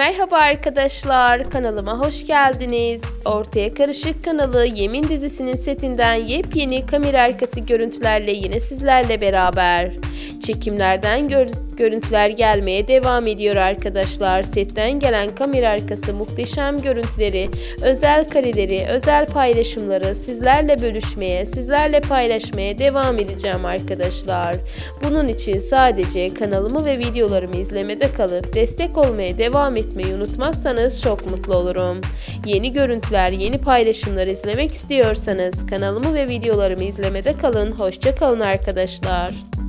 Merhaba arkadaşlar, kanalıma hoş geldiniz. Ortaya Karışık kanalı Yemin dizisinin setinden yepyeni kamera arkası görüntülerle yine sizlerle beraber. Çekimlerden gör- görüntüler gelmeye devam ediyor arkadaşlar. Setten gelen kamera arkası muhteşem görüntüleri, özel kareleri, özel paylaşımları sizlerle bölüşmeye, sizlerle paylaşmaya devam edeceğim arkadaşlar. Bunun için sadece kanalımı ve videolarımı izlemede kalıp destek olmaya devam etmeyi unutmazsanız çok mutlu olurum. Yeni görüntüler, yeni paylaşımlar izlemek istiyorsanız kanalımı ve videolarımı izlemede kalın. Hoşça kalın arkadaşlar.